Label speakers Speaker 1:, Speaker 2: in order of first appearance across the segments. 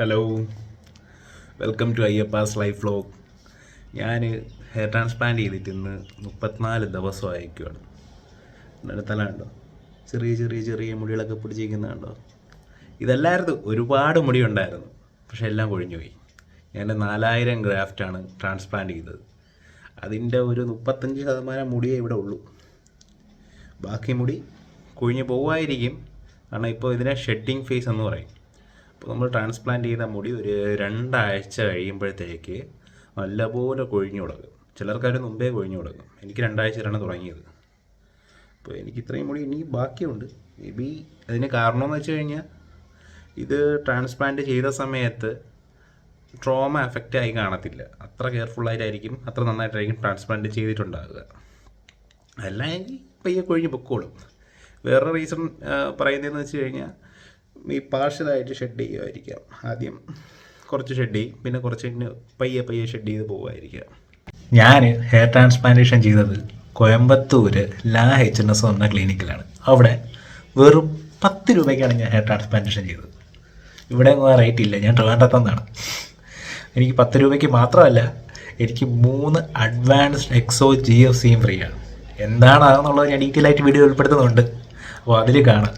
Speaker 1: Hello welcome to Ayyappa's life vlog ഞാൻ hair transplant ചെയ്തിട്ട് ഇന്ന് മുപ്പത്തിനാല് ദിവസം അയക്കുവാണ് നടത്തല ഉണ്ടോ ചെറിയ ചെറിയ ചെറിയ മുടികളൊക്കെ പിടിച്ചിരിക്കുന്നുണ്ടോ ഇതല്ലായിരുന്നു ഒരുപാട് മുടി ഉണ്ടായിരുന്നു പക്ഷെ എല്ലാം കൊഴിഞ്ഞുപോയി. ഞാൻ നാലായിരം ഗ്രാഫ്റ്റാണ് ട്രാൻസ്പ്ലാന്റ് ചെയ്തത്. അതിന്റെ ഒരു മുപ്പത്തഞ്ച് ശതമാനം മുടിയേ ഇവിടെ ഉള്ളൂ. ബാക്കി മുടി കൊഴിഞ്ഞു പോവായിരിക്കും കാരണം ഇപ്പോൾ ഇതിനെ ഷെഡിങ് ഫേസ് എന്ന് പറയും. അപ്പോൾ നമ്മൾ ട്രാൻസ്പ്ലാന്റ് ചെയ്ത മുടി ഒരു രണ്ടാഴ്ച കഴിയുമ്പോഴത്തേക്ക് നല്ലപോലെ കൊഴിഞ്ഞു തുടങ്ങും. ചിലർക്ക് അതിന് മുമ്പേ കൊഴിഞ്ഞു തുടങ്ങും. എനിക്ക് രണ്ടാഴ്ചയിലാണ് തുടങ്ങിയത്. അപ്പോൾ എനിക്ക് ഇത്രയും മുടി ഇനി ബാക്കിയുണ്ട്. മേ ബി അതിന് കാരണമെന്ന് വെച്ച് കഴിഞ്ഞാൽ ഇത് ട്രാൻസ്പ്ലാന്റ് ചെയ്ത സമയത്ത് ട്രോമ എഫക്റ്റ് ആയി കാണത്തില്ല. അത്ര കെയർഫുള്ളായിട്ടായിരിക്കും അത്ര നന്നായിട്ടായിരിക്കും ട്രാൻസ്പ്ലാന്റ് ചെയ്തിട്ടുണ്ടാകുക അല്ലെങ്കിൽ പയ്യെ കൊഴിഞ്ഞ് പൊക്കോളും. വേറെ റീസൺ പറയുന്നതെന്ന് വെച്ച് കഴിഞ്ഞാൽ ഈ പാർഷ്യലായിട്ട് ഷെഡ് ചെയ്യുമായിരിക്കാം ആദ്യം കുറച്ച് ഷെഡ് ചെയ്യും. പിന്നെ കുറച്ച് പയ്യെ പയ്യെ ഷെഡ് ചെയ്ത് പോകുമായിരിക്കാം ഞാൻ ഹെയർ ട്രാൻസ്പ്ലാന്റേഷൻ ചെയ്തത് കോയമ്പത്തൂർ ലാ എച്ച് എൻ എസ് എന്ന ക്ലിനിക്കിലാണ് അവിടെ വെറും പത്ത് രൂപയ്ക്കാണ് ഞാൻ ഹെയർ ട്രാൻസ്പ്ലാന്റേഷൻ ചെയ്തത്. ഇവിടെ ആ റേറ്റ് ഇല്ല. ഞാൻ ട്രിവാൻഡ്രത്തുനിന്നാണ് എനിക്ക് പത്ത് രൂപയ്ക്ക് മാത്രമല്ല എനിക്ക് മൂന്ന് അഡ്വാൻസ്ഡ് എക്സോ ജി എഫ് സിയും ഫ്രീ ആണ്. എന്താണ് അതെന്നുള്ളത് ഞാൻ ഡീറ്റെയിൽ ആയിട്ട് വീഡിയോ ഉൾപ്പെടുത്തുന്നുണ്ട്. അപ്പോൾ അതിൽ കാണാം.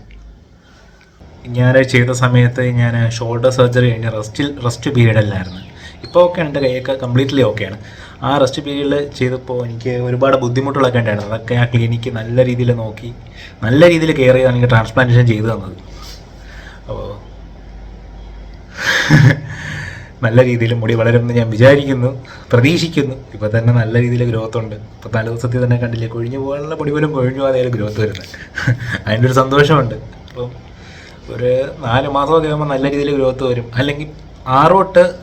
Speaker 1: ഞാൻ ചെയ്ത സമയത്ത് ഞാൻ ഷോൾഡർ സർജറി കഴിഞ്ഞ് റെസ്റ്റിൽ റെസ്റ്റ് പീരീഡ് അല്ലായിരുന്നു. ഇപ്പോൾ ഒക്കെ എന്റെ കൈയൊക്കെ കംപ്ലീറ്റ്ലി ഓക്കെയാണ് ആ റെസ്റ്റ് പീരീഡിൽ ചെയ്തപ്പോൾ എനിക്ക് ഒരുപാട് ബുദ്ധിമുട്ടുകളൊക്കെ ഉണ്ടായിരുന്നു. അതൊക്കെ ആ ക്ലിനിക്ക് നല്ല രീതിയിൽ നോക്കി നല്ല രീതിയിൽ കെയർ ചെയ്താണ് എനിക്ക് ട്രാൻസ്പ്ലാന്റേഷൻ ചെയ്തു തന്നത്. അപ്പോൾ നല്ല രീതിയിൽ മുടി വളരുമെന്ന് ഞാൻ വിചാരിക്കുന്നു പ്രതീക്ഷിക്കുന്നു. ഇപ്പോൾ തന്നെ നല്ല രീതിയിൽ ഗ്രോത്ത് ഉണ്ട്. ഇപ്പോൾ തലേ ദിവസത്തിൽ തന്നെ കണ്ടില്ലേ കൊഴിഞ്ഞു പോകാനുള്ള മുടി പോലും കൊഴിഞ്ഞു പോകാതെ ഗ്രോത്ത് വരുന്നത്. അതിന്റെ ഒരു സന്തോഷമുണ്ട്. അപ്പം ഒരു നാല് മാസമൊക്കെ ആകുമ്പോൾ നല്ല രീതിയിൽ ഗ്രോത്ത് വരും. അല്ലെങ്കിൽ ആറോട്ട്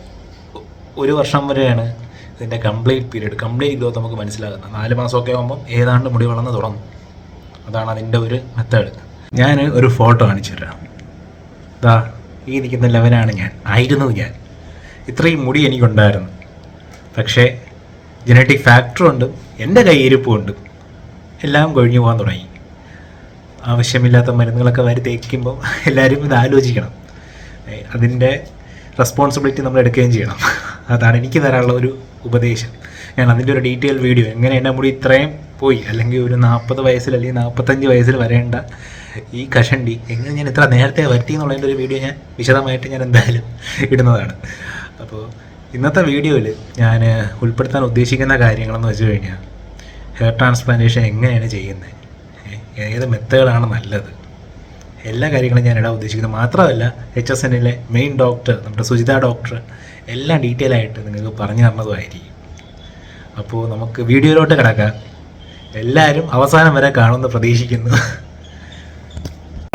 Speaker 1: ഒരു വർഷം വരെയാണ് ഇതിന്റെ കംപ്ലീറ്റ് പീരീഡ് കംപ്ലീറ്റ് ഗ്രോത്ത് നമുക്ക് മനസ്സിലാകുന്നത്. നാല് മാസമൊക്കെ ആകുമ്പോൾ ഏതാണ്ട് മുടി വളർന്ന് തുടങ്ങും. അതാണ് അതിന്റെ ഒരു മെത്തേഡ് ഞാൻ ഒരു ഫോട്ടോ കാണിച്ചു തരാം. ഇതാ ഈ നിൽക്കുന്ന ലെവനാണ് ഞാൻ. ആയിരുന്നു ഞാൻ. ഇത്രയും മുടി എനിക്കുണ്ടായിരുന്നു. പക്ഷേ ജനറ്റിക് ഫാക്ടറുണ്ട് എന്റെ കയ്യിരിപ്പുണ്ട് എല്ലാം കൊഴിഞ്ഞു പോകാൻ തുടങ്ങി. ആവശ്യമില്ലാത്ത മരുന്നുകളൊക്കെ വരെ തേക്കുമ്പോൾ എല്ലാവരും ഇത് ആലോചിക്കണം. അതിന്റെ റെസ്പോൺസിബിലിറ്റി നമ്മൾ എടുക്കുകയും ചെയ്യണം. അതാണ് എനിക്ക് തരാനുള്ള ഒരു ഉപദേശം. ഞാൻ അതിന്റെ ഒരു ഡീറ്റെയിൽ വീഡിയോ എങ്ങനെ എന്റെ മുടി ഇത്രയും പോയി അല്ലെങ്കിൽ ഒരു നാൽപ്പത് വയസ്സിൽ അല്ലെങ്കിൽ നാൽപ്പത്തഞ്ച് വയസ്സിൽ വരേണ്ട ഈ കഷണ്ടി എങ്ങനെ ഞാൻ ഇത്ര നേരത്തെ വരുത്തി എന്നുള്ളതിന്റെ ഒരു വീഡിയോ ഞാൻ വിശദമായിട്ട് ഞാൻ എന്തായാലും ഇടുന്നതാണ്. അപ്പോൾ ഇന്നത്തെ വീഡിയോയിൽ ഞാൻ ഉൾപ്പെടുത്താൻ ഉദ്ദേശിക്കുന്ന കാര്യങ്ങളെന്ന് വെച്ച് കഴിഞ്ഞാൽ ഹെയർ ട്രാൻസ്പ്ലാന്റേഷൻ എങ്ങനെയാണ് ചെയ്യുന്നത്? ഏത് മെത്തേഡാണ് നല്ലത്? എല്ലാ കാര്യങ്ങളും ഞാൻ ഇടാൻ ഉദ്ദേശിക്കുന്നത് മാത്രമല്ല എച്ച് എസ് എന്നിലെ മെയിൻ ഡോക്ടർ നമ്മുടെ സുജിത ഡോക്ടർ എല്ലാം ഡീറ്റെയിൽ ആയിട്ട് നിങ്ങൾക്ക് പറഞ്ഞു തന്നതുമായിരിക്കും. അപ്പോൾ നമുക്ക് വീഡിയോയിലോട്ട് കിടക്കാം. എല്ലാവരും അവസാനം വരെ കാണുമെന്ന് പ്രതീക്ഷിക്കുന്നു.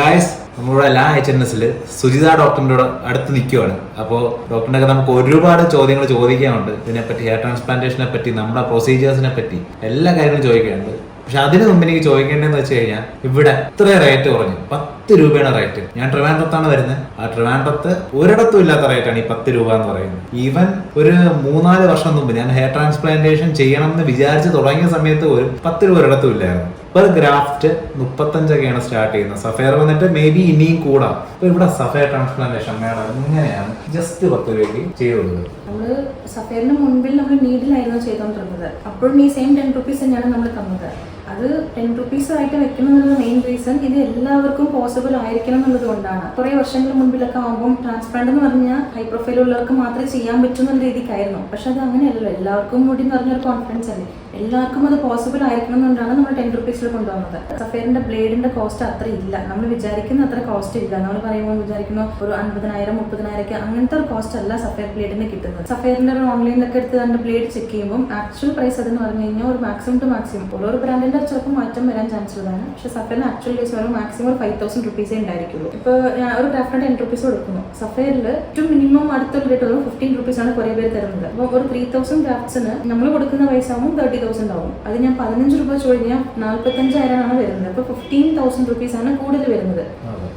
Speaker 1: ഗായ്സ് നമ്മുടെ എല്ലാ എച്ച് എൻ എസിൽ സുജിത ഡോക്ടറിന്റെ കൂടെ അടുത്ത് നിൽക്കുകയാണ് അപ്പോൾ ഡോക്ടറിന്റെ ഒക്കെ നമുക്ക് ഒരുപാട് ചോദ്യങ്ങൾ ചോദിക്കാനുണ്ട്. ഇതിനെപ്പറ്റി ഹെയർ ട്രാൻസ്പ്ലാന്റേഷനെ പറ്റി നമ്മുടെ പ്രൊസീജിയേഴ്സിനെ പറ്റി എല്ലാ കാര്യങ്ങളും ചോദിക്കാനുണ്ട്. പക്ഷെ അതിന് മുമ്പ് എനിക്ക് ചോദിക്കേണ്ടതെന്ന് വെച്ച് കഴിഞ്ഞാൽ ഇവിടെ ഇത്ര റേറ്റ് കുറഞ്ഞു. പത്ത് രൂപയാണ് റേറ്റ് ഞാൻ ട്രിവാൻഡ്രത്താണ് വരുന്നത്. ആ ട്രിവാൻഡ്രത്ത് ഒരിടത്തും ഇല്ലാത്ത റേറ്റാണ് ഈ പത്ത് രൂപ എന്ന് പറയുന്നത്. ഈവൻ ഒരു മൂന്നാൽ വർഷം മുമ്പ് ഞാൻ ഹെയർ ട്രാൻസ്പ്ലാന്റേഷൻ ചെയ്യണം എന്ന് വിചാരിച്ച് തുടങ്ങിയ സമയത്ത് ഒരു പത്ത് രൂപ ഒരിടത്തും ഇല്ലായിരുന്നു. പെർ ഗ്രാഫ്റ്റ് മുപ്പത്തഞ്ചൊക്കെയാണ് സ്റ്റാർട്ട് ചെയ്യുന്നത്. സഫയർ വന്നിട്ട് മേ ബി ഇനിയും കൂടാം. അപ്പൊ ഇവിടെ സഫയർ ട്രാൻസ്പ്ലാന്റേഷൻ മേഡം ഇങ്ങനെയാണ് ജസ്റ്റ് പത്ത് രൂപയ്ക്ക് ചെയ്തു കൊടുക്കുന്നത്?
Speaker 2: നമ്മൾ സഫയറിന് മുൻപിൽ നമ്മൾ നീഡിലായിരുന്നു ചെയ്തുകൊണ്ടിരുന്നത് അപ്പോഴും ഈ സെയിം ടെൻ റുപ്പീസ് തന്നെയാണ് നമ്മൾ തന്നത്. അത് ടെൻ റുപ്പീസ് ആയിട്ട് വെക്കണം എന്നുള്ള മെയിൻ റീസൺ ഇത് എല്ലാവർക്കും പോസിബിൾ ആയിരിക്കണം എന്നുള്ളത് കൊണ്ടാണ്. കുറെ വർഷങ്ങൾ മുൻപിലൊക്കെ ആകുമ്പോൾ ട്രാൻസ്പ്ലാന്റ് എന്ന് പറഞ്ഞാൽ ഹൈ പ്രൊഫൈൽ ഉള്ളവർക്ക് മാത്രമേ ചെയ്യാൻ പറ്റൂ എന്നുള്ള രീതിക്കായിരുന്നു. പക്ഷെ അത് അങ്ങനെയല്ലല്ലോ. എല്ലാവർക്കും കൂടി എന്ന് പറഞ്ഞൊരു കോൺഫിഡൻസ് അല്ലേ? എല്ലാവർക്കും അത് പോസിബിൾ ആയിരിക്കണം എന്നുകൊണ്ടാണ് നമ്മൾ ടെൻ റുപ്പീസിൽ കൊണ്ടുവന്നത്. സഫയറിന്റെ ബ്ലേഡിന്റെ കോസ്റ്റ് അത്ര ഇല്ല. നമ്മൾ വിചാരിക്കുന്ന അത്ര കോസ്റ്റ് ഇല്ല. നമ്മൾ പറയുമ്പോൾ വിചാരിക്കുന്നു ഒരു അൻപതിനായിരം മുപ്പതിനായിരം അങ്ങനത്തെ ഒരു കോസ്റ്റ് അല്ല സഫയർ ബ്ലേഡിന് കിട്ടുന്നത്. സഫയറിന്റെ ഒരു ഓൺലൈനിലൊക്കെ എടുത്ത് ബ്ലേഡ് ചെക്ക് ചെയ്യുമ്പോൾ ആക്ച്വൽ പ്രൈസ് അതെന്ന് പറഞ്ഞു കഴിഞ്ഞാൽ ഒരു മാക്സിമം ടു മാക്സിമം ഓരോ ബ്രാൻഡിന്റെ ചിലപ്പോൾ മാറ്റം വരാൻ ചാൻസ് ഉള്ളതാണ്. പക്ഷേ സഫയറിന് ആക്ച്വൽ ഡേസ് വരെ മാക്സിമം ഒരു ഫൈവ് തൗസൻഡ് റുപ്പീസേ ഉണ്ടായിരിക്കുള്ളൂ. ഇപ്പോൾ ഞാൻ ഒരു ക്രാഫ്റ്റിന് ടെൻ റുപ്പീസ് കൊടുക്കുന്നു. സഫയറിൽ ഏറ്റവും മിനിമം അടുത്ത റേറ്റ് ഉള്ളത് ഫിഫ്റ്റീൻ ആണ് കുറേ പേര് തരുന്നത്. അപ്പോൾ ഒരു ത്രീ തൗസൻഡ് ക്രാഫ്റ്റ്സിന് നമ്മൾ കൊടുക്കുന്ന പൈസ ആകുമ്പോൾ തേർട്ടി തൗസൻഡ് ആവും. അത് ഞാൻ പതിനഞ്ച് രൂപ ചോദിച്ചാൽ നാൽപ്പത്തഞ്ചായിരമാണ് വരുന്നത്. അപ്പോൾ ഫിഫ്റ്റീൻ തൗസൻഡ് റുപ്പീസ് ആണ് കൂടുതൽ വരുന്നത്.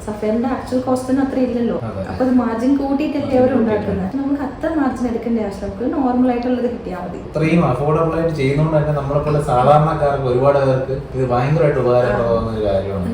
Speaker 2: സഫയറിന്റെ ആക്ച്വൽ കോസ്റ്റ് തന്നെ അത്ര ഇല്ലല്ലോ.
Speaker 1: അതെ.
Speaker 2: അപ്പൊ അത് മാർജിൻ കൂട്ടിയിട്ടല്ലേ അവർ ഉണ്ടാക്കുന്നത് നമുക്ക് അത്ര മാർജിൻ എടുക്കേണ്ട ആവശ്യം നമുക്ക് നോർമൽ ആയിട്ടുള്ളത് കിട്ടിയാൽ മതി.
Speaker 3: ഇത്രയും അഫോർഡബിൾ ആയിട്ട് ചെയ്യുന്നതുകൊണ്ട് തന്നെ നമ്മളെ പോലെ സാധാരണക്കാർക്ക് ഒരുപാട് പേർക്ക് ഇത് ഭയങ്കരമായിട്ട് ഉപകാരപ്രദമാകുന്ന ഒരു കാര്യമാണ്.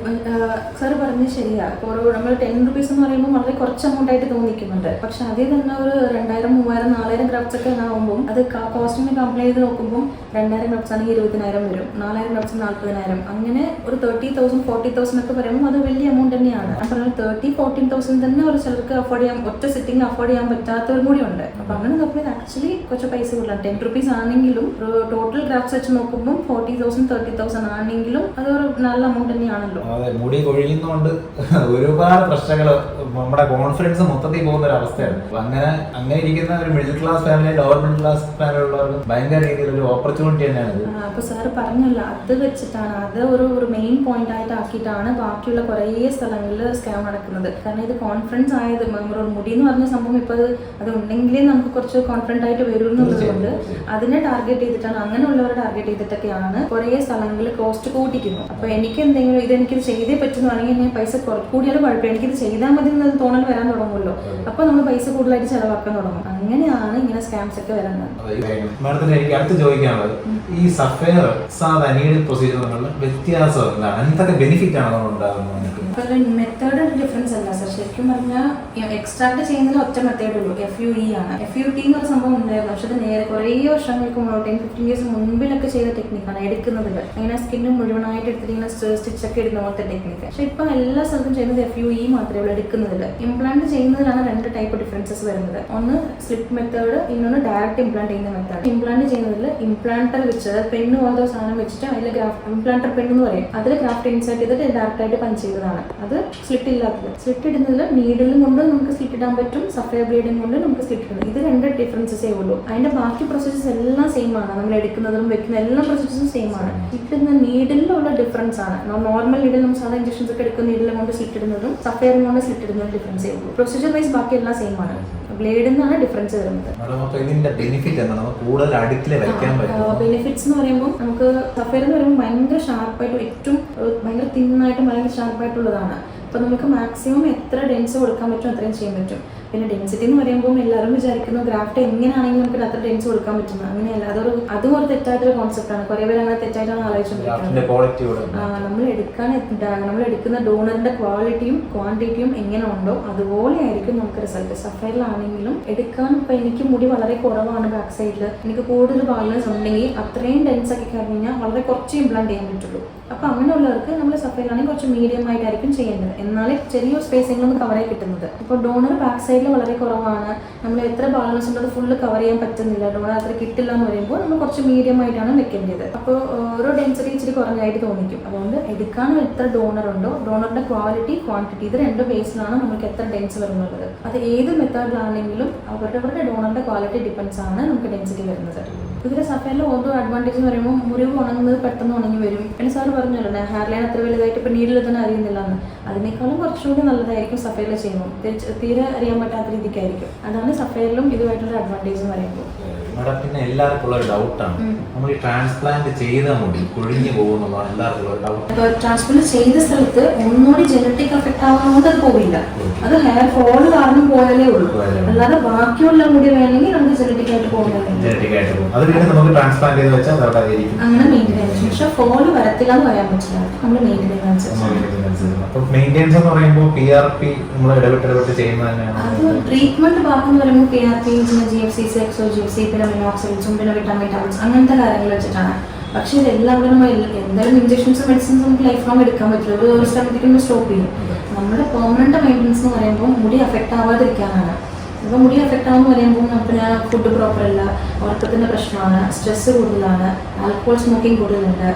Speaker 2: സാർ പറഞ്ഞത് ശരിയാ. ഇപ്പോൾ നമ്മൾ ടെൻ റുപ്പീസ് എന്ന് പറയുമ്പോൾ വളരെ കുറച്ച് എമൗണ്ട് ആയിട്ട് തോന്നിക്കുന്നുണ്ട്. പക്ഷെ അതിൽ തന്നെ ഒരു രണ്ടായിരം മൂവായിരം നാലായിരം ക്രാഫ്റ്റ്സ് ഒക്കെ ആകുമ്പോൾ അത് കോസ്റ്റിന് കംപ്ലൈൻ ചെയ്ത് നോക്കുമ്പോൾ രണ്ടായിരം ക്രാഫ്റ്റ്സ് ആണെങ്കിൽ ഇരുപതിനായിരം വരും. നാലായിരം ക്രാഫ്റ്റ്സ് നാൽപ്പതിനായിരം അങ്ങനെ ഒരു തേർട്ടി തൗസൻഡ് ഫോർട്ടി തൗസൻഡ് ഒക്കെ പറയുമ്പോൾ അത് വലിയ എമൗണ്ട് തന്നെയാണ്. ഞാൻ പറഞ്ഞത് തേർട്ടി ഫോർട്ടീൻ തൗസൻഡ് തന്നെ ഒരു ചിലർക്ക് അഫോർഡ് ചെയ്യാൻ ഒറ്റ സിറ്റിംഗ് അഫോർഡ് ചെയ്യാൻ പറ്റാത്തവരും കൂടി ഉണ്ട് അപ്പൊ അങ്ങനെ നോക്കുമ്പോൾ ആക്ച്വലി കുറച്ച് പൈസ കൂടുതലാണ് ടെൻ റുപ്പീസ് ആണെങ്കിലും ടോട്ടൽ ഗ്രാഫ്സ് വെച്ച് നോക്കുമ്പോൾ ഫോർട്ടി തൗസൻഡ് തേർട്ടി തൗസൻഡ് ആണെങ്കിലും അതൊരു നല്ല എമൗണ്ട് തന്നെയാണല്ലോ.
Speaker 3: അതെ മുടി കൊഴിയുന്നതുകൊണ്ട് ഒരുപാട് പ്രശ്നങ്ങൾ നമ്മുടെ കോൺഫിഡൻസ് മൊത്തത്തിൽ പോകുന്ന ഒരു അവസ്ഥയാണ്. അപ്പൊ അങ്ങനെ അങ്ങനെ ഇരിക്കുന്ന ഒരു middle class family lower middle class family ഉള്ളവർക്ക് ഭയങ്കര രീതിയിൽ ഒരു ഓപ്പർച്യൂണിറ്റി തന്നെയാണ് ഇത്.
Speaker 2: അപ്പൊ സാറ് പറഞ്ഞല്ലോ അത് വെച്ചിട്ടാണ് അത് ഒരു ഒരു മെയിൻ പോയിന്റ് ആയിട്ട് ആക്കിയിട്ടാണ് ബാക്കിയുള്ള കുറേ സ്ഥലങ്ങളിൽ സ്കാം നടക്കുന്നത്. കാരണം ഇത് കോൺഫിഡൻസ് ആയത് ഒരു മുടി എന്ന് പറഞ്ഞ സംഭവം ഇപ്പൊ അത് അത് ഉണ്ടെങ്കിലേ നമുക്ക് കുറച്ച് കോൺഫിഡന്റ് ആയിട്ട് വരും എന്നുള്ളതുകൊണ്ട് അതിനെ ടാർഗറ്റ് ചെയ്തിട്ടാണ് അങ്ങനെയുള്ളവരെ ടാർഗറ്റ് ചെയ്തിട്ടൊക്കെയാണ് കുറേ സ്ഥലങ്ങളിൽ കോസ്റ്റ് കൂട്ടിക്കുന്നത്. അപ്പൊ എനിക്ക് എന്തെങ്കിലും ഇത് എനിക്ക് ചെയ്തേ പറ്റുന്നു ഞാൻ പൈസ കുറ- കൂടിയാലും കുഴപ്പമില്ല എനിക്കിത് ചെയ്താൽ മതി എന്നത് തോന്നൽ വരാൻ തുടങ്ങുമല്ലോ. അപ്പൊ നമ്മൾ പൈസ കൂടുതലായിട്ട് ചെലവാക്കാൻ തുടങ്ങും. അങ്ങനെയാണ് ഇങ്ങനെ സ്കാംസ് ഒക്കെ വരുന്നത്.
Speaker 3: മാഡത്തിന് എനിക്ക് അടുത്ത് ചോദിക്കാനുള്ളത്. ഈ സഫയർ സാധാരണ പ്രൊസീജിയർ വ്യത്യാസം എന്താണ്? എന്തൊക്കെ ബെനിഫിറ്റ് ആണ് ഉണ്ടാകുന്നത്?
Speaker 2: മെത്തേഡ് ഡിഫറൻസ് അല്ല സർ ശരിക്കും പറഞ്ഞാൽ എക്സ്ട്രാക്ട് ചെയ്യുന്നതിൽ ഒറ്റ മെത്തേഡ് ഉള്ളൂ. എഫ് യു ഇ ആണ്. എഫ് യു ടി എന്ന് പറഞ്ഞ സംഭവം ഉണ്ടായിരുന്നു. പക്ഷെ അത് നേരെ കുറേ വർഷങ്ങൾക്ക് മുന്നോട്ട് ഫിഫ്റ്റീൻ ഇയേഴ്സ് മുൻപിലൊക്കെ ചെയ്ത ടെക്നിക്കാണ് എടുക്കുന്നതിൽ അങ്ങനെ സ്കിന്ന് മുഴുവനായിട്ട് എടുത്തിട്ട് ഇങ്ങനെ സ്റ്റിച്ച് ഒക്കെ ഇടുന്ന പോലത്തെ ടെക്നിക്ക് പക്ഷെ ഇപ്പം എല്ലാ സ്ഥലത്തും ചെയ്യുന്നത് എഫ് യു ഇ മാത്രമേ ഉള്ളൂ എടുക്കുന്നതിൽ ഇംപ്ലാന്റ് ചെയ്യുന്നതിലാണ് രണ്ട് ടൈപ്പ് ഡിഫറൻസസ് വരുന്നത്. ഒന്ന് സ്ലിപ്പ് മെത്തേഡ് ഇന്നൊന്ന് ഡയറക്റ്റ് ഇംപ്ലാന്റ് ചെയ്യുന്ന മെത്തേഡ് ഇംപ്ലാന്റ് ചെയ്യുന്നതിൽ ഇംപ്ലാന്റർ വെച്ച് അതായത് പെണ്ണ് പോലത്തെ സാധനം വെച്ചിട്ട് അതിൽ ഗ്രാഫ്റ്റ് ഇംപ്ലാന്റർ പെണ്ണ് എന്ന് പറയും. അതിൽ ഗ്രാഫ്റ്റ് ഇൻസേർട്ട് ചെയ്തിട്ട് ഡയറക്റ്റ് ആയിട്ട് പഞ്ച് ചെയ്തതാണ്. അത് സ്ലിറ്റ് ഇല്ലാത്തത്. സ്ലിറ്റ് ഇടുന്നതിൽ നീഡിലും കൊണ്ട് നമുക്ക് സ്ലിറ്റ് ഇടാൻ പറ്റും സഫയർ ബ്ലേഡും കൊണ്ട് നമുക്ക് സ്ലിറ്റ് ഇടും ഇത് രണ്ട് ഡിഫറൻസസേ ഉള്ളൂ. അതിന്റെ ബാക്കി പ്രൊസീജേഴ്സ് എല്ലാം സെയിം ആണ്. നമ്മൾ എടുക്കുന്നതും വെക്കുന്ന എല്ലാ പ്രൊസീജേഴ്സും സെയിം ആണ്. ഇടുന്ന നീഡിലുള്ള ഡിഫറൻസ് ആണ്. നോർമൽ നീഡിൽ നമ്മൾ സാധാരണ ഇഞ്ചക്ഷൻസ് ഒക്കെ എടുക്കുന്ന നീഡിലും കൊണ്ട് സ്ലിറ്റ് ഇടുന്നതും സഫയറും കൊണ്ട് സ്ലിറ്റ് ഇടുന്നതും ഡിഫറൻസേ ഉള്ളൂ. പ്രൊസീജർ വൈസ് ബാക്കി എല്ലാം സെയിം ആണ്. ബ്ലേഡിൽ നിന്നാണ് ഡിഫറൻസ് വരുന്നത്.
Speaker 3: ഇതിന്റെ ബെനിഫിറ്റ് എന്താണ്? കൂടുതൽ അടുക്കിൽ വെക്കാൻ പറ്റും
Speaker 2: ബെനിഫിറ്റ്സ് എന്ന് പറയുമ്പോൾ നമുക്ക് സഫയർ എന്ന് പറയുമ്പോൾ ഭയങ്കര ഷാർപ്പായിട്ട് ഏറ്റവും ഭയങ്കര തിന്നായിട്ടും ഭയങ്കര ഷാർപ്പായിട്ടുള്ളതാണ് അപ്പോൾ നമുക്ക് മാക്സിമം എത്ര ഡെൻസ് കൊടുക്കാൻ പറ്റും അത്രയും ചെയ്യാൻ പറ്റും. പിന്നെ ഡെൻസിറ്റി എന്ന് പറയുമ്പോൾ എല്ലാവരും വിചാരിക്കുന്നു ഗ്രാഫ്റ്റ് എങ്ങനെയാണെങ്കിലും നമുക്ക് അത്ര ഡെൻസ് കൊടുക്കാൻ പറ്റുന്നത്. അങ്ങനെയല്ല അതൊരു അതും ഒരു തെറ്റായിട്ടൊരു കോൺസെപ്റ്റാണ് കുറേ പേര് അങ്ങനെ തെറ്റായിട്ടാണ് ആലോചിച്ചുകൊണ്ടിരിക്കുന്നത്. നമ്മൾ എടുക്കാൻ നമ്മൾ എടുക്കുന്ന ഡോണറിന്റെ ക്വാളിറ്റിയും ക്വാണ്ടിറ്റിയും എങ്ങനെ ഉണ്ടോ അതുപോലെ ആയിരിക്കും നമുക്ക് റിസൾട്ട് സഫയറിലാണെങ്കിലും എടുക്കാൻ ഇപ്പൊ എനിക്ക് മുടി വളരെ കുറവാണ് ബാക്ക് സൈഡിൽ എനിക്ക് കൂടുതൽ ബാലൻസ് ഉണ്ടെങ്കിൽ അത്രയും ഡെൻസ് ഒക്കെ കഴിഞ്ഞ് കഴിഞ്ഞാൽ വളരെ കുറച്ച് ഇംപ്ലാന്റ് ചെയ്യാൻ പറ്റുള്ളൂ. അപ്പൊ അങ്ങനെയുള്ളവർക്ക് നമ്മൾ സഫയറിലാണെങ്കിൽ കുറച്ച് മീഡിയം ആയിട്ടായിരിക്കും ചെയ്യേണ്ടത്. എന്നാലേ ചെറിയ സ്പേസ് കവർ ആയി കിട്ടുന്നത്. ഇപ്പോൾ ഡോണർ ബാക്ക് സൈഡിൽ വളരെ കുറവാണ്. നമ്മൾ എത്ര ബാലൻസ് ഉണ്ടോ ഫുള്ള് കവർ ചെയ്യാൻ പറ്റുന്നില്ല. ഡോണർ അത്ര കിട്ടില്ല എന്ന് പറയുമ്പോൾ നമ്മൾ കുറച്ച് മീഡിയം ആയിട്ടാണ് വെക്കേണ്ടത്. അപ്പോൾ ഓരോ ഡെൻസിറ്റി ഇച്ചിരി കുറഞ്ഞായിട്ട് തോന്നിക്കും. അതുകൊണ്ട് എടുക്കാൻ എത്ര ഡോണർ ഉണ്ടോ ഡോണറിന്റെ ക്വാളിറ്റി ക്വാണ്ടിറ്റി ഇത് രണ്ട് ബേസിലാണ് നമുക്ക് എത്ര ഡെൻസ് വരുന്നത് അത് ഏത് മെത്തേഡിലാണെങ്കിലും അവരുടെ അവരുടെ ഡോണറിന്റെ ക്വാളിറ്റി ഡിപ്പെൻസ് ആണ് നമുക്ക് ഡെൻസിറ്റി വരുന്നത്. ഇതിൽ സഫയിൽ ഓരോ അഡ്വാന്റേജ് എന്ന് പറയുമ്പോൾ മുറിവ് ഉണങ്ങുന്നത് പെട്ടെന്ന് ഉണങ്ങി വരും. പിന്നെ സാർ പറഞ്ഞല്ലോ ഹെയർ ലൈൻ അത്ര വലുതായിട്ട് ഇപ്പം നീഡിൽ തന്നെ അറിയുന്നില്ല എന്ന്. അതിനേക്കാളും കുറച്ചുകൂടി നല്ലതായിരിക്കും സഫേറിൽ ചെയ്യുമ്പോൾ തീരെ അറിയാൻ പറ്റാത്ത രീതിക്കായിരിക്കും. അതാണ് സഫേറിലും ഇതുമായിട്ടുള്ള അഡ്വാന്റേജ് എന്ന് പറയുമ്പോൾ
Speaker 3: മാഡം പിന്നെ എല്ലാവർക്കും ഉള്ള ഒരു ഡൗട്ടാണ് നമ്മൾ ഈ ട്രാൻസ്പ്ലാന്റ് ചെയ്ത മുടി കൊഴിഞ്ഞു പോകുന്നതാണ് എല്ലാവർക്കും ഉള്ള ഡൗട്ട്
Speaker 2: ട്രാൻസ്പ്ലാന്റ് ചെയ്ത സ്ഥലത്ത് ഒന്നുകൂടി ജനറ്റിക് എഫക്ട് ആവുന്നതുകൊണ്ട് അത് പോവില്ല. അത് ഹെയർ ഫോൾ കാരണം പോയാലേ ഉള്ളൂ. അല്ലാതെ ബാക്കിയുള്ള മുടി വേണമെങ്കിൽ നമുക്ക് ജനറ്റിക് ആയിട്ട് പോകുന്നില്ല
Speaker 3: ജനറ്റിക് ആയിട്ട് പോകും അത് പിന്നെ നമുക്ക് ട്രാൻസ്പ്ലാന്റ് ചെയ്ത് വെച്ചാൽ
Speaker 2: അങ്ങനെ മെയിന്റെയിൻ പക്ഷെ ഫോൾ വരത്തില്ല എന്ന് പറയാൻ പറ്റില്ല. നമ്മൾ മെയിന്റെയിൻസ്
Speaker 3: അപ്പോൾ മെയിന്റെനൻസ് എന്ന് പറയുമ്പോൾ പി ആർ പി നമ്മൾ ഇടപെട്ട് ഇടപെട്ട് ചെയ്യുന്നത്
Speaker 2: അത്
Speaker 3: തന്നെയാണ്
Speaker 2: ട്രീറ്റ്മെന്റ് ഭാഗം എന്ന് പറയുമ്പോൾ P R P G F C C exo G F C പിന്നെ മിനോക്സിൽസും പിന്നെ വിറ്റാമിൻ ടാബ്ലറ്റ്സ് അങ്ങനത്തെ കാര്യങ്ങൾ വെച്ചിട്ടാണ്. പക്ഷേ ഇതെല്ലാം നമ്മൾ എന്തായാലും ഇഞ്ചക്ഷൻസും മെഡിസിൻസും നമുക്ക് ലൈഫ് ലോങ് എടുക്കാൻ പറ്റില്ല. ഒരു ഒരു സമയത്തേക്കും സ്റ്റോപ്പ് ചെയ്യും. നമ്മുടെ പെർമനന്റ് മെയിന്റെനൻസ് എന്ന് പറയുമ്പോൾ മുടി അഫക്റ്റ് ആവാതിരിക്കാനാണ്. അപ്പോൾ മുടി അഫക്റ്റ് ആവുമെന്ന് പറയുമ്പോൾ നമുക്ക് ഞാൻ ഫുഡ് പ്രോപ്പർ അല്ല ഉറക്കത്തിന്റെ പ്രശ്നമാണ് സ്ട്രെസ് കൂടുതലാണ് ആൽക്കോഹോൾ സ്മോക്കിംഗ് കൂടുതലുണ്ട്.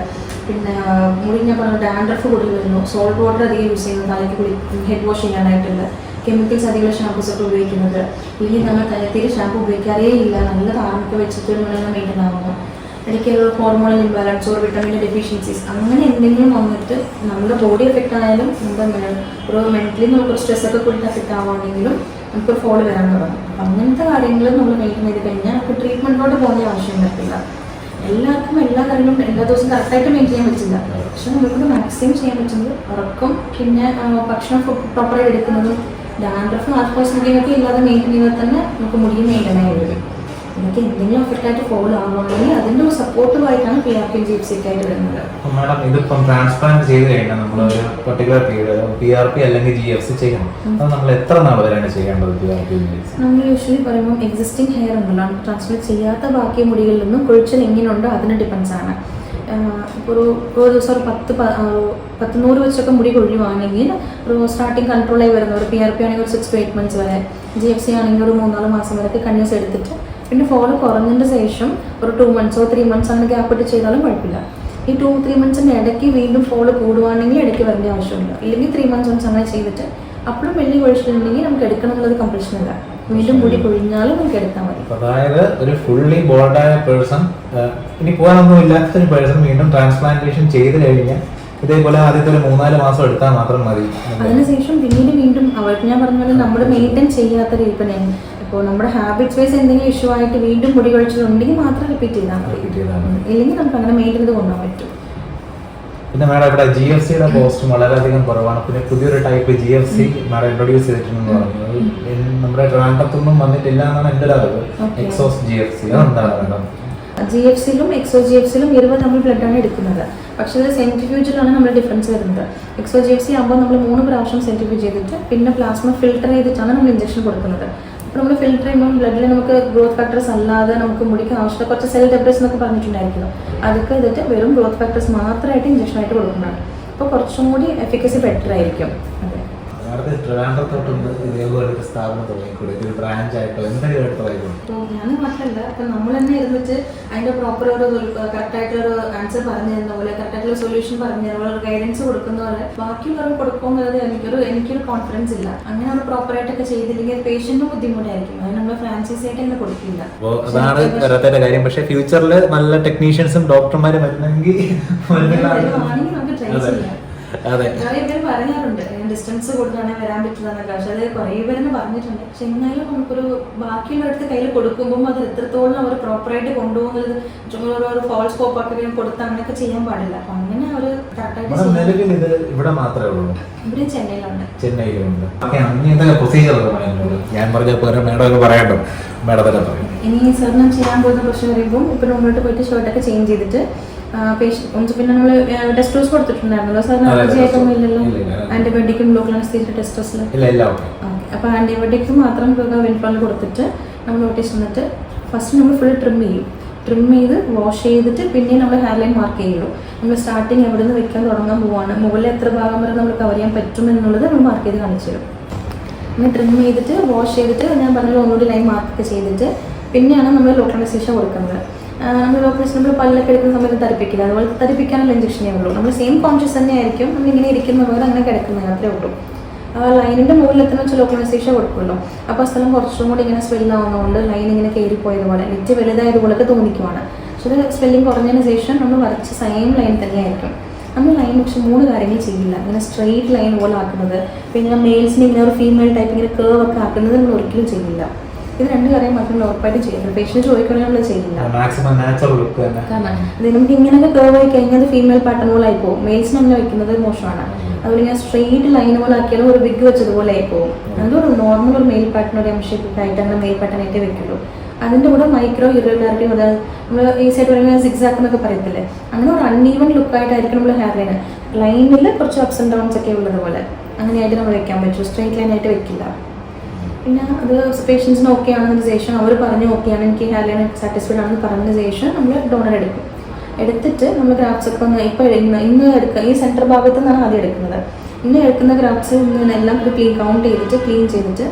Speaker 2: പിന്നെ മുടി ഞാൻ പറഞ്ഞ ഡാൻഡ്രഫ് കൂടി വരുന്നു. സോൾട്ട് വാട്ടർ അധികം യൂസ് ചെയ്യുന്നു. തലയ്ക്ക് കുളി ഹെഡ് വാഷ് ചെയ്യാനായിട്ടുള്ള കെമിക്കൽസ് അധികം ഷാമ്പൂസ് ഒക്കെ ഉപയോഗിക്കുന്നത്. ഇനി നമ്മൾ തലത്തിൽ ഷാമ്പൂ ഉപയോഗിക്കാറേ ഇല്ല. നല്ല താമൊക്കെ വെച്ചിട്ട് നമ്മളെല്ലാം മെയിന്റെയിൻ ആവുന്നു. എനിക്ക് hormone imbalance or vitamin deficiencies അങ്ങനെ എന്തെങ്കിലും വന്നിട്ട് നമ്മുടെ ബോഡി എഫക്റ്റ് ആയാലും നമ്മുടെ ഒരു മെന്റലി നമുക്കൊരു സ്ട്രെസ് ഒക്കെ കൂടി എഫക്റ്റ് ആവുകയാണെങ്കിലും നമുക്ക് ഫോൾ വരാൻ തുടങ്ങും. അങ്ങനത്തെ കാര്യങ്ങൾ നമ്മൾ മെയിന്റെയിൻ ചെയ്ത് കഴിഞ്ഞാൽ നമുക്ക് ട്രീറ്റ്മെന്റിലോട്ട് പോകുന്ന ആവശ്യം വരത്തില്ല. എല്ലാവർക്കും എല്ലാ കാര്യങ്ങളും എല്ലാ ദിവസവും കറക്റ്റായിട്ട് മെയിൻ ചെയ്യാൻ പറ്റില്ല. പക്ഷെ നമുക്ക് മാക്സിമം ചെയ്യാൻ പറ്റുന്നത് ഉറക്കം പിന്നെ ഭക്ഷണം പ്രോപ്പറായി എടുക്കുന്നതും ഡാൻഡ്രഫ് നാല് പെർസെന്റേജ് ഇല്ലാതെ മെയിൻ ചെയ്താൽ തന്നെ നമുക്ക് മുടി മെയിന്റെ ആയി വരും. എനിക്ക് എന്തെങ്കിലും എഫക്റ്റായിട്ട് ഫോളോ ആവുകയാണെങ്കിൽ അതിന്റെ ഒരു സപ്പോർട്ടുമായിട്ടാണ് P R P G F സിക്ക് ആയിട്ട് വരുന്നത്.
Speaker 3: മാഡം ഇതിപ്പം ട്രാൻസ്പ്ലാന്റ് ചെയ്ത് കഴിഞ്ഞാൽ നമ്മൾ ഒരു particular period P R P അല്ലെങ്കിൽ ജി എഫ് സി ചെയ്യണം. അത് നമ്മൾ എത്ര നാൾ വരെയാണ് ചെയ്യേണ്ടത് പി ആർ പി
Speaker 2: നമ്മൾ യൂഷ്വലി പറയുമ്പോൾ എക്സിസ്റ്റിംഗ് ഹെയർ ഉണ്ടല്ലോ ട്രാൻസ്പ്ലാന്റ് ചെയ്യാത്ത ബാക്കി മുടികളിൽ നിന്നും കൊഴിച്ചൽ എങ്ങനെയുണ്ടോ അതിന് ഡിപ്പെൻസ് ആണ്. ഒരു ഒരു ദിവസം ഒരു പത്ത് പത്ത് നൂറ് വെച്ചൊക്കെ മുടി കൊഴിയുവാണെങ്കിൽ ഒരു സ്റ്റാർട്ടിങ് കൺട്രോളായി വരുന്ന ഒരു പി ആർ പി ആണെങ്കിൽ ഒരു സിക്സ് ടു എയ്റ്റ് മന്ത്സ് വരെ ജി എഫ് സി ആണെങ്കിൽ ഒരു മൂന്നാൽ മാസം വരെ കണ്യൂസ് എടുത്തിട്ട് പിന്നെ ഫോളോ കുറഞ്ഞതിന് ശേഷം ഒരു ടു മന്ത്സോ ത്രീ മന്ത്സോ അങ്ങനെ ഗ്യാപ്പ് ഇട്ട് ചെയ്താലും കുഴപ്പമില്ല. ഈ ടു ത്രീ മന്ത്സിന്റെ ഇടയ്ക്ക് വീണ്ടും ഫോളോ കൂടുവാണെങ്കിൽ ഇടയ്ക്ക് വരേണ്ട ആവശ്യമില്ല. ഇല്ലെങ്കിൽ ത്രീ മന്ത്സ് മന്ത്സ് അങ്ങനെ ചെയ്തിട്ട് അപ്പോഴും വലിയ കൊഴിച്ചിട്ടുണ്ടെങ്കിൽ നമുക്ക് എടുക്കണം എന്നുള്ളത് കംപ്ലീഷൻ അല്ല വീണ്ടും മുടി കൊഴിഞ്ഞാലും നമുക്ക് എടുത്താൽ മതി.
Speaker 3: അതായത് ഒരു ഫുള്ളി ബോൾഡായ പേഴ്സൺ ഇനി പോകാനൊന്നും ഇല്ലാത്ത ഒരു പേഴ്സൺ വീണ്ടും ട്രാൻസ്പ്ലാന്റേഷൻ ചെയ്ത് കഴിഞ്ഞാൽ ഇതേപോലെ ആദ്യത്തെ ഒരു മൂന്നാൽ മാസം എടുത്താൽ മാത്രം മതി.
Speaker 2: അതിനുശേഷം പിന്നീട് വീണ്ടും അവർക്ക് ഞാൻ പറഞ്ഞ പോലെ നമ്മൾ മെയിന്റെയിൻ ചെയ്യാത്ത രീതി തന്നെ ഇപ്പോൾ നമ്മുടെ ഹാബിറ്റ്സ് വൈസ് എന്തെങ്കിലും ഇഷ്യൂ ആയിട്ട് വീണ്ടും പൊടി കഴിച്ചിട്ടുണ്ടെങ്കിൽ മാത്രം റിപ്പീറ്റ് ചെയ്താൽ മതി. ഇല്ലെങ്കിൽ നമുക്ക് അങ്ങനെ മെയിന്റെ ചെയ്ത് കൊണ്ടുപോകാൻ പറ്റും.
Speaker 3: പിന്നെ മാഡം ഇവിടെ ജി എഫ് സിയുടെ കോസ്റ്റും വളരെയധികം കുറവാണ്. പിന്നെ പുതിയൊരു type G F C madam introduce ചെയ്തിട്ടുണ്ടെന്ന് പറഞ്ഞു. അത് നമ്മുടെ ട്രാൻഡത്തൊന്നും വന്നിട്ടില്ല എന്നാണ് എന്റെ ഒരു അറിവ്. എക്സോസ് ജി എഫ് സി അതെന്താണ് മാഡം?
Speaker 2: ജി എഫ് സിയിലും എക്സോ ജി എഫ് സിയിലും ഇരുപത് നമ്മൾ ബ്ലഡാണ് എടുക്കുന്നത്. പക്ഷേ ഇത് സെൻട്രിഫ്യൂജിലാണ് നമ്മൾ ഡിഫറൻസ് വരുന്നത്. എക്സോ ജി എഫ് സി ആകുമ്പോൾ നമ്മൾ മൂന്ന് പ്രാവശ്യം സെൻട്രിഫ്യൂജ് ചെയ്തിട്ട് പിന്നെ പ്ലാസ്മ ഫിൽട്ടർ ചെയ്തിട്ടാണ് നമ്മൾ ഇഞ്ചക്ഷൻ കൊടുക്കുന്നത്. അപ്പോൾ നമ്മൾ ഫിൽട്ടർ ചെയ്യുമ്പോൾ ബ്ലഡിൽ നമുക്ക് ഗ്രോത്ത് ഫാക്ടേഴ്സ് അല്ലാതെ നമുക്ക് മുടിക്ക് ആവശ്യമുള്ള കുറച്ച് സെൽ ഡെബ്രസ് എന്നൊക്കെ പറഞ്ഞിട്ടുണ്ടായിരിക്കുന്നു അതൊക്കെ ഇതിട്ട് വെറും ഗ്രോത്ത് ഫാക്ടേഴ്സ് മാത്രമായിട്ട് ഇഞ്ചക്ഷൻ ആയിട്ട് കൊടുക്കുന്നതാണ്. അപ്പോൾ കുറച്ചും കൂടി എഫിക്കസി ബെറ്റർ ആയിരിക്കും. അതെ.
Speaker 3: നേരത്തെ ട്രിവാൻഡ്രത്തോട്ടുണ്ട്. ഇതേപോലെ ഒരു സ്ഥാപനം തുടങ്ങിക്കൂടെ. ഒരു ബ്രാഞ്ച് ആയിട്ടോ എന്തെങ്കിലും എടുത്ത്
Speaker 2: ഞാൻ മാത്രമല്ല ഇപ്പം നമ്മൾ തന്നെ ഇരുന്നിട്ട് അതിന്റെ പ്രോപ്പർ ഒരു കറക്റ്റായിട്ട് ഒരു ആൻസർ പറഞ്ഞു തരുന്ന പോലെ കറക്റ്റായിട്ടുള്ള സൊല്യൂഷൻ പറഞ്ഞു തരുന്ന പോലെ ഗൈഡൻസ് കൊടുക്കുന്ന പോലെ ബാക്കിയുള്ളവർ കൊടുക്കുമെന്നുള്ളത് എനിക്കൊരു എനിക്കൊരു കോൺഫിഡൻസ് ഇല്ല. അങ്ങനെ ഒരു പ്രോപ്പറായിട്ടൊക്കെ ചെയ്തില്ലെങ്കിൽ പേഷ്യന്റിന് ബുദ്ധിമുട്ടായിരിക്കും. അത് നമ്മൾ ഫ്രാഞ്ചൈസി ആയിട്ട് തന്നെ കൊടുക്കില്ല.
Speaker 3: അപ്പോൾ അതാണ് വരാത്തതിന്റെ കാര്യം. പക്ഷേ ഫ്യൂച്ചറിൽ നല്ല ടെക്നീഷ്യൻസും ഡോക്ടർമാരും
Speaker 2: ട്രൈ
Speaker 3: അതെ.
Speaker 2: ചെയ്യാം
Speaker 3: അതെ
Speaker 2: കുറേ പേര് പറയാറുണ്ട് ഡിസ്റ്റൻസ് കൊടുത്താണ് വരാൻ പറ്റില്ലെന്നൊക്കെ പക്ഷെ അത് കുറേ പേരെന്ന് പറഞ്ഞിട്ടുണ്ട്. പക്ഷെ എന്നാലും നമുക്കൊരു ബാക്കിയുള്ളവർക്ക് കയ്യിൽ കൊടുക്കുമ്പോൾ അത് എത്രത്തോളം അവർ പ്രോപ്പറായിട്ട് കൊണ്ടുപോകുന്നത് ചുമ്മാ ഒരു ഫോൾസ് ഒക്കെ കൊടുത്ത് അങ്ങനെയൊക്കെ ചെയ്യാൻ പാടില്ല. അപ്പൊ അങ്ങനെ അവർ കറക്റ്റായിട്ട്
Speaker 3: ഇത് ഇവിടെ മാത്രമേ ഉള്ളൂ.
Speaker 2: ഇവിടെ ചെന്നൈയിലുണ്ട്.
Speaker 3: ചെന്നൈയിലുണ്ട്. പ്രൊസീജിയർ ഞാൻ പറഞ്ഞ പോലെ മേഡം ഒക്കെ പറയട്ടോ മേഡം തന്നെ പറയും.
Speaker 2: ഇനി സാറിനും ചെയ്യാൻ പോകുന്ന പ്രശ്നം പറയുമ്പോൾ ഇപ്പം മുന്നോട്ട് പോയിട്ട് ഷർട്ടൊക്കെ ചേഞ്ച് ചെയ്തിട്ട് പിന്നെ നമ്മൾ ടെസ്റ്റ് ഡോസ് കൊടുത്തിട്ടുണ്ടായിരുന്നല്ലോ? സാറിന് അലർജി ആയിട്ടൊന്നും ഇല്ലല്ലോ?
Speaker 3: ഇല്ല, ഇല്ല.
Speaker 2: ആന്റിബയോട്ടിക്കും ലോക്കൽ അനസ്തീസിയ ടെസ്റ്റ് ഡോസിൽ അപ്പോൾ ആന്റിബയോട്ടിക്സ് മാത്രം വിൻഫാൾ കൊടുത്തിട്ട് നമ്മൾ നോട്ടീസ് വന്നിട്ട് ഫസ്റ്റ് നമ്മൾ ഫുൾ ട്രിം ചെയ്യും. ട്രിം ചെയ്ത് വാഷ് ചെയ്തിട്ട് പിന്നെ നമ്മൾ ഹെയർ ലൈൻ മാർക്ക് ചെയ്യുള്ളൂ. നമ്മൾ സ്റ്റാർട്ടിങ് എവിടെ നിന്ന് വെക്കാൻ തുടങ്ങാൻ പോവാണ്. മുകളിൽ എത്ര ഭാഗം വരെ നമ്മൾ കവർ ചെയ്യാൻ പറ്റും എന്നുള്ളത് നമ്മൾ മാർക്ക് ചെയ്ത് കാണിച്ചു തരും. പിന്നെ ട്രിം ചെയ്തിട്ട് വാഷ് ചെയ്തിട്ട് ഞാൻ പറഞ്ഞ ഒന്നുകൂടി ലൈൻ മാർക്ക് ചെയ്തിട്ട് പിന്നെയാണ് നമ്മൾ ലോക്കലൈസേഷൻ കൊടുക്കുന്നത്. നമ്മൾ ഓപ്പറേഷൻ നമ്മൾ പല്ലൊക്കെ എടുക്കുന്ന സമയത്ത് തരിപ്പിക്കില്ല. അതുപോലെ തരിപ്പിക്കാനുള്ള ഇഞ്ചക്ഷനേ ഉള്ളൂ. നമ്മൾ സെയിം കോൺഷ്യസ് തന്നെ ആയിരിക്കും. നമ്മൾ ഇങ്ങനെ ഇരിക്കുന്ന പോലെ അങ്ങനെ കിടക്കുന്നത് അത്രേ ഉള്ളൂ. ലൈനിന്റെ മുകളിൽ എത്തുന്ന വെച്ചാൽ ഓപ്പണൈസേഷൻ കൊടുക്കുമല്ലോ. അപ്പോൾ ആ സ്ഥലം കുറച്ചും കൂടി ഇങ്ങനെ സ്വെല്ലാവുന്നതുകൊണ്ട് ലൈൻ ഇങ്ങനെ കയറി പോയതുപോലെ നെറ്റ് വലുതായതുപോലൊക്കെ തോന്നിക്കുവാണ്. പക്ഷേ അത് സ്വെല്ലിംഗ് കുറഞ്ഞതിന് ശേഷം നമ്മൾ വരച്ച സെയിം ലൈൻ തന്നെയായിരിക്കും നമ്മൾ ലൈൻ പക്ഷെ മൂന്ന് കാര്യങ്ങൾ ചെയ്യില്ല. ഇങ്ങനെ സ്ട്രെയിറ്റ് ലൈൻ പോലെ ആക്കുന്നത്. പിന്നെ മെയിൽസിന് ഇങ്ങനെ ഒരു ഫീമെയിൽ ടൈപ്പ് ഇങ്ങനെ കേവ് ഒക്കെ ആക്കുന്നത് നമ്മൾ ഒരിക്കലും ചെയ്യില്ല. ഇത് രണ്ട് കാര്യം മാത്രമേ ഉറപ്പായിട്ട് ചെയ്യുന്നത് പേഷ്യന്റ് ചോദിക്കണമെങ്കിൽ നമ്മൾ ചെയ്യില്ല നമുക്ക് ഇങ്ങനെയൊക്കെ കേർവ് ആയി കഴിഞ്ഞാൽ ഫീമെയിൽ പാറ്റേൺ പോലെ ആയി പോകും മെയിൽസിന് അങ്ങനെ വെക്കുന്നത് മോശമാണ്. അതുപോലെ ഞാൻ സ്ട്രെയിറ്റ് ലൈൻ പോലെ ആക്കിയാലും ഒരു വിഗ് വെച്ചതുപോലെ ആയി പോകും അതൊരു നോർമൽ ഒരു മെയിൽ പാറ്റേൺ ഒരു എം ഷേപ്പ് ആയിട്ട് അങ്ങനെ മെയിൽ പാറ്റേൺ ആയിട്ട് വെക്കുള്ളൂ. അതിന്റെ കൂടെ മൈക്രോ ഇറഗുലാരിറ്റി മുതൽ നമ്മൾ ഈ സൈഡ് പറയുമ്പോൾ സിക്സാക്ക് എന്നൊക്കെ പറയത്തില്ലേ? അങ്ങനെ ഒരു അൺഈവൻ ലുക്കായിട്ടായിരിക്കും നമ്മൾ ഹെയർ ലൈന് ലൈനിൽ കുറച്ച് അപ്സ് ആൻഡ് ഡൗൺസ് ഒക്കെ ഉള്ളത് പോലെ അങ്ങനെയായിട്ട് നമ്മൾ വെക്കാൻ പറ്റും. സ്ട്രെയിറ്റ് ലൈൻ ആയിട്ട് വെക്കില്ല. പിന്നെ അത് പേഷ്യൻസിന് ഓക്കെ ആണെന്നതിന് ശേഷം അവർ പറഞ്ഞു ആണ് എനിക്ക് ഹാലൻ സാറ്റിസ്ഫൈഡ് ആണെന്ന് പറഞ്ഞതിന് ശേഷം നമ്മൾ ഡോണർ എടുക്കും. എടുത്തിട്ട് നമ്മൾ ഗ്രാഫ്സ് ഒക്കെ ഒന്ന് ഇപ്പോൾ ഇന്ന് എടുക്കുക ഈ സെന്റർ ഭാഗത്ത് നിന്നാണ് ആദ്യം എടുക്കുന്നത്. ഇന്ന് എടുക്കുന്ന ഗ്രാഫ്സ് എല്ലാം കൂടി ക്ലീൻ കൗണ്ട് ചെയ്തിട്ട് ക്ലീൻ ചെയ്തിട്ട്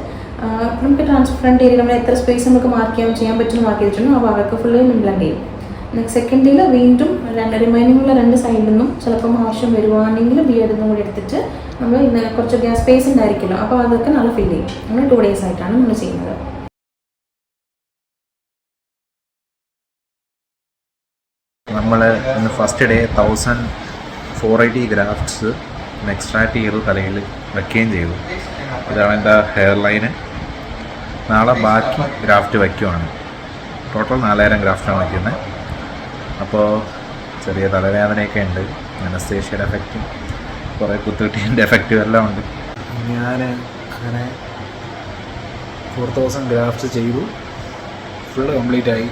Speaker 2: നമുക്ക് ട്രാൻസ്പെറന്റ് ഏരിയ നമ്മൾ എത്ര സ്പേസ് നമുക്ക് മാർക്ക് ചെയ്യാൻ ചെയ്യാൻ പറ്റുന്ന മാർക്ക് ചെയ്തിട്ടുണ്ട് ആ ഭാഗമൊക്കെ ഫുള്ള് ഇംപ്ലാന്റ് ചെയ്യും. നെക്സ്റ്റ് സെക്കൻഡിൽ വീണ്ടും രണ്ട് റിമൈനിങ് ഉള്ള രണ്ട് സൈഡിൽ നിന്നും ചിലപ്പം ആവശ്യം വരുവാണെങ്കിൽ ബിയഡിൽ നിന്നും കൂടി എടുത്തിട്ട് നമ്മൾ ഇന്ന് കുറച്ച് ഗ്യാസ് സ്പേസ് ഉണ്ടായിരിക്കുമല്ലോ. അപ്പോൾ അതൊക്കെ നല്ല ഫിൽ ചെയ്യും. നമ്മൾ ടു ഡേയ്സ് ആയിട്ടാണ് നമ്മൾ ചെയ്യുന്നത്.
Speaker 1: നമ്മൾ ഇന്ന് first day thousand four eighty grafts extract ചെയ്ത് തലയിൽ വയ്ക്കുകയും ചെയ്തു. ഇതാണ് എന്റെ ഹെയർ ലൈന് നാളെ ബാക്കി ഗ്രാഫ്റ്റ് വയ്ക്കുവാണ് ടോട്ടൽ നാലായിരം ഗ്രാഫ്റ്റാണ് വയ്ക്കുന്നത് അപ്പോൾ ചെറിയ തലവേദനയൊക്കെ ഉണ്ട്. അനസ്തേഷ്യയുടെ എഫക്റ്റും കുറേ കുത്തുകിട്ടീന്റെ എഫക്റ്റ് എല്ലാം ഉണ്ട്.
Speaker 3: ഞാൻ അങ്ങനെ
Speaker 4: ഫോർ തൗസൻഡ് ഗ്രാഫ്റ്റ്സ് ചെയ്തു. ഫുള്ള് കംപ്ലീറ്റ് ആയി.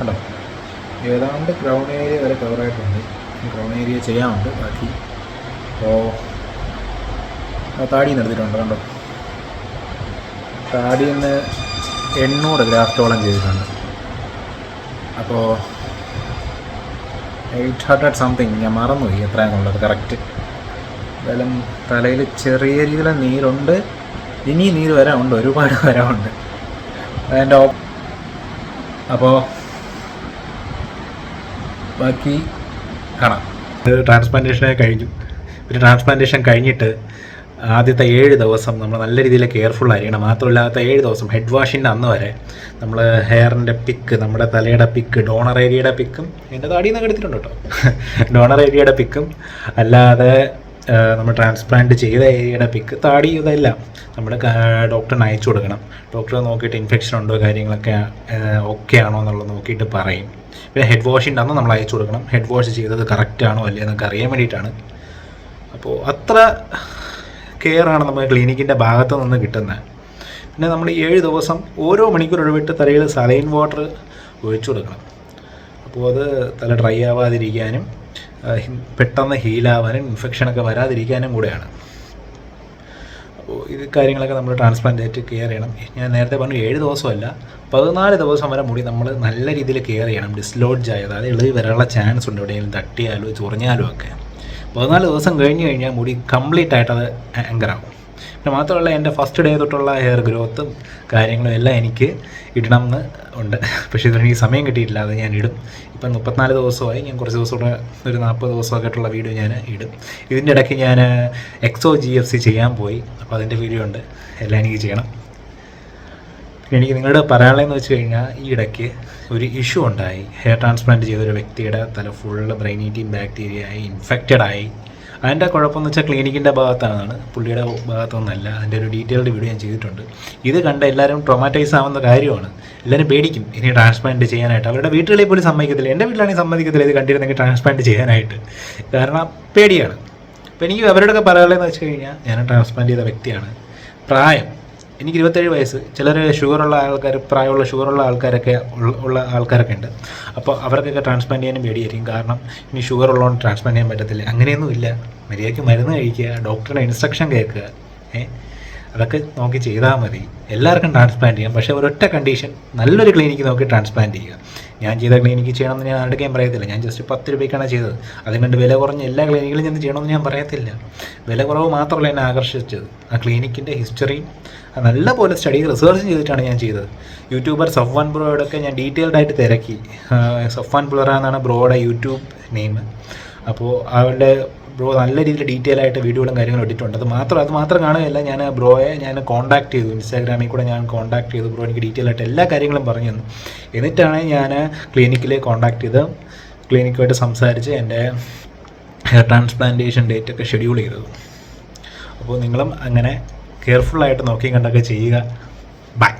Speaker 4: കണ്ടോ? ഏതാണ്ട് ക്രൗൺ ഏരിയ വരെ കവറായിട്ടുണ്ട് ക്രൗൺ ഏരിയ ചെയ്യാനുണ്ട്. ബാക്കി അപ്പോൾ താടി നിർത്തിയിട്ടുണ്ട് കണ്ടോ? താടിയിൽ നിന്ന് എണ്ണൂറ് ഗ്രാഫ്റ്റോളം ചെയ്തിട്ടുണ്ട്. അപ്പോൾ എയ്റ്റ് ഹൺഡ്രഡ് സംതിങ് ഞാൻ മറന്നുപോയി എത്രയാണെന്നുള്ളത് കറക്റ്റ് എന്തായാലും തലയിൽ ചെറിയ രീതിയിലെ നീരുണ്ട്. ഇനി നീര് വരാനുണ്ട് ഒരുപാട് വരാനുണ്ട് അതിന്റെ ഓ അപ്പോൾ ബാക്കി കാണാം.
Speaker 1: ട്രാൻസ്പ്ലാന്റേഷനെ കഴിഞ്ഞു. പിന്നെ ട്രാൻസ്പ്ലാന്റേഷൻ കഴിഞ്ഞിട്ട് ആദ്യത്തെ ഏഴ് ദിവസം നമ്മൾ നല്ല രീതിയിൽ കെയർഫുൾ ആയിരിക്കണം. മാത്രമല്ല ആദ്യത്തെ ഏഴ് ദിവസം ഹെഡ് വാഷിന്റെ അന്ന് വരെ നമ്മൾ ഹെയറിന്റെ പിക്ക് നമ്മുടെ തലയുടെ പിക്ക് ഡോണർ ഏരിയയുടെ പിക്കും എന്റെ താടിയിൽ നിന്ന് എടുത്തിട്ടുണ്ട് കേട്ടോ. ഡോണർ ഏരിയയുടെ പിക്കും അല്ലാതെ നമ്മൾ ട്രാൻസ്പ്ലാന്റ് ചെയ്ത ഏരിയയുടെ പിക്ക് താടി ഇതെല്ലാം നമ്മൾ ഡോക്ടറിന് അയച്ചു കൊടുക്കണം. ഡോക്ടർ നോക്കിയിട്ട് ഇൻഫെക്ഷൻ ഉണ്ടോ കാര്യങ്ങളൊക്കെ ഓക്കെ ആണോ എന്നുള്ളത് നോക്കിയിട്ട് പറയും. പിന്നെ ഹെഡ് വാഷിന്റെ അന്ന് നമ്മൾ അയച്ചു കൊടുക്കണം. ഹെഡ് വാഷ് ചെയ്തത് കറക്റ്റ് ആണോ അല്ലേ എന്നൊക്കെ അറിയാൻ വേണ്ടിയിട്ടാണ്. അപ്പോൾ അത്ര കെയറാണ് നമ്മൾ ക്ലിനിക്കിന്റെ ഭാഗത്ത് നിന്ന് കിട്ടുന്നത്. പിന്നെ നമ്മൾ ഏഴ് ദിവസം ഓരോ മണിക്കൂർ ഇടവിട്ട് തലയിൽ സലൈൻ വാട്ടർ ഒഴിച്ചു കൊടുക്കണം. അപ്പോൾ അത് തല ഡ്രൈ ആവാതിരിക്കാനും പെട്ടെന്ന് ഹീലാവാനും ഇൻഫെക്ഷനൊക്കെ വരാതിരിക്കാനും കൂടെയാണ്. അപ്പോൾ ഇത് കാര്യങ്ങളൊക്കെ നമ്മൾ ട്രാൻസ്പ്ലാന്റ് കെയർ ചെയ്യണം. ഞാൻ നേരത്തെ പറഞ്ഞു ഏഴ് ദിവസമല്ല പതിനാല് ദിവസം വരെ മുടി നമ്മൾ നല്ല രീതിയിൽ കെയർ ചെയ്യണം. ഡിസ്ലോഡ്ജ് ആയത് അതായത് ഇളകി വരാനുള്ള ചാൻസ് ഉണ്ട് എവിടെയെങ്കിലും തട്ടിയാലോ ചൊറിഞ്ഞാലോ ഒക്കെ. പതിനാല് ദിവസം കഴിഞ്ഞ് കഴിഞ്ഞാൽ മുടി കംപ്ലീറ്റ് ആയിട്ട് അത് ആങ്കറാവും പിന്നെ മാത്രമല്ല എന്റെ ഫസ്റ്റ് ഡേ തൊട്ടുള്ള ഹെയർ ഗ്രോത്തും കാര്യങ്ങളും എല്ലാം എനിക്ക് ഇടണം എന്ന് ഉണ്ട്. പക്ഷേ ഇതിനെനിക്ക് സമയം കിട്ടിയിട്ടില്ല അത് ഞാൻ ഇടും. ഇപ്പം മുപ്പത്തിനാല് ദിവസമായി ഞാൻ കുറച്ച് ദിവസം കൂടെ ഒരു നാൽപ്പത് ദിവസമൊക്കെ ആയിട്ടുള്ള വീഡിയോ ഞാൻ ഇടും. ഇതിന്റെ ഇടയ്ക്ക് ഞാൻ എക്സോ ജി എഫ് സി ചെയ്യാൻ പോയി. അപ്പോൾ അതിന്റെ വീഡിയോ ഉണ്ട്. എല്ലാം എനിക്ക് ചെയ്യണം. എനിക്ക് നിങ്ങളുടെ പറയാനുള്ളതെന്ന് വെച്ച് കഴിഞ്ഞാൽ ഈ ഇടയ്ക്ക് ഒരു ഇഷ്യൂ ഉണ്ടായി. ഹെയർ ട്രാൻസ്പ്ലാന്റ് ചെയ്ത ഒരു വ്യക്തിയുടെ തല ഫുള്ള് ബ്രെയിനീറ്റിയും ബാക്ടീരിയ ആയി ഇൻഫെക്റ്റഡ് ആയി. അതിന്റെ കുഴപ്പമെന്ന് വെച്ചാൽ ക്ലിനിക്കിന്റെ ഭാഗത്താണ് പുള്ളിയുടെ ഭാഗത്തൊന്നല്ല അതിന്റെ ഒരു ഡീറ്റെയിൽഡ് വീഡിയോ ഞാൻ ചെയ്തിട്ടുണ്ട്. ഇത് കണ്ട് എല്ലാവരും ട്രോമാറ്റൈസ് ആവുന്ന കാര്യമാണ്. എല്ലാവരും പേടിക്കും ഇനി ട്രാൻസ്പ്ലാന്റ് ചെയ്യാനായിട്ട്. അവരുടെ വീട്ടുകളിൽ പോലും സമ്മതിക്കത്തില്ല. എന്റെ വീട്ടിലാണെങ്കിൽ സമ്മതിക്കത്തില്ല ഇത് കണ്ടിരുന്നെങ്കിൽ ട്രാൻസ്പ്ലാന്റ് ചെയ്യാനായിട്ട്. കാരണം പേടിയാണ്. അപ്പോൾ എനിക്ക് അവരോടൊക്കെ പറയാനുള്ളതെന്ന് വെച്ച് കഴിഞ്ഞാൽ ഞാൻ ട്രാൻസ്പ്ലാന്റ് ചെയ്ത വ്യക്തിയാണ്. പ്രായം. എനിക്ക് ഇരുപത്തേഴ് വയസ്സ്. ചിലർ ഷുഗറുള്ള ആൾക്കാർ പ്രായമുള്ള ഷുഗറുള്ള ആൾക്കാരൊക്കെ ഉള്ള- ആൾക്കാരൊക്കെ ഉണ്ട്. അപ്പോൾ അവർക്കൊക്കെ ട്രാൻസ്പ്ലാന്റ് ചെയ്യാനും പേടിയായിരിക്കും. കാരണം ഇനി ഷുഗർ ഉള്ളതുകൊണ്ട് ട്രാൻസ്പ്ലാന്റ് ചെയ്യാൻ പറ്റത്തില്ല. അങ്ങനെയൊന്നും ഇല്ല. മര്യാദയ്ക്ക് മരുന്ന് കഴിക്കുക ഡോക്ടറുടെ ഇൻസ്ട്രക്ഷൻ കേൾക്കുക. ഏ? അതൊക്കെ നോക്കി ചെയ്താൽ മതി. എല്ലാവർക്കും ട്രാൻസ്പ്ലാന്റ് ചെയ്യാം. പക്ഷേ ഒരൊറ്റ കണ്ടീഷൻ നല്ലൊരു ക്ലിനിക്ക് നോക്കി ട്രാൻസ്പ്ലാന്റ് ചെയ്യുക. ഞാൻ ചെയ്ത ക്ലിനിക്ക് ചെയ്യണമെന്ന് ഞാൻ ആരുടെ ഞാൻ പറയത്തില്ല. ഞാൻ ജസ്റ്റ് പത്ത് രൂപയ്ക്കാണ് ചെയ്തത്. അതിനുണ്ട് വില കുറഞ്ഞ എല്ലാ ക്ലിനിക്കിലും ചെന്ന് ചെയ്യണമെന്ന് ഞാൻ പറയത്തില്ല. വില കുറവ് മാത്രമല്ല എന്നെ ആകർഷിച്ചത്. ആ ക്ലിനിക്കിന്റെ ഹിസ്റ്ററി നല്ല പോലെ സ്റ്റഡി റിസർച്ച് ചെയ്തിട്ടാണ് ഞാൻ ചെയ്തത്. യൂട്യൂബർ സഫ്വാൻ ബ്രോയോടൊക്കെ ഞാൻ ഡീറ്റെയിൽഡ് ആയിട്ട് തിരക്കി. സഫ്വാൻ ബ്ലോറ എന്നാണ് ബ്രോയുടെ യൂട്യൂബ് നെയിം അപ്പോൾ അവരുടെ ബ്രോ നല്ല രീതിയിൽ ഡീറ്റെയിൽ ആയിട്ട് വീഡിയോകളും കാര്യങ്ങളും ഇട്ടിട്ടുണ്ട്. അത് മാത്രം അത് മാത്രം കാണുകയല്ല ഞാൻ ബ്രോയെ ഞാൻ കോൺടാക്ട് ചെയ്തു. ഇൻസ്റ്റാഗ്രാമിൽ കൂടെ ഞാൻ കോൺടാക്ട് ചെയ്തു. ബ്രോ എനിക്ക് ഡീറ്റെയിൽ ആയിട്ട് എല്ലാ കാര്യങ്ങളും പറഞ്ഞു തന്നു. എന്നിട്ടാണ് ഞാൻ ക്ലിനിക്കിൽ കോൺടാക്ട് ചെയ്ത് ക്ലിനിക്കുമായിട്ട് സംസാരിച്ച് എന്റെ ഹെയർ ട്രാൻസ്പ്ലാന്റേഷൻ ഡേറ്റ് ഒക്കെ ഷെഡ്യൂൾ ചെയ്തത്. അപ്പോൾ നിങ്ങളും അങ്ങനെ കെയർഫുള്ളായിട്ട് നോക്കിയും കണ്ടൊക്കെ ചെയ്യുക. ബൈ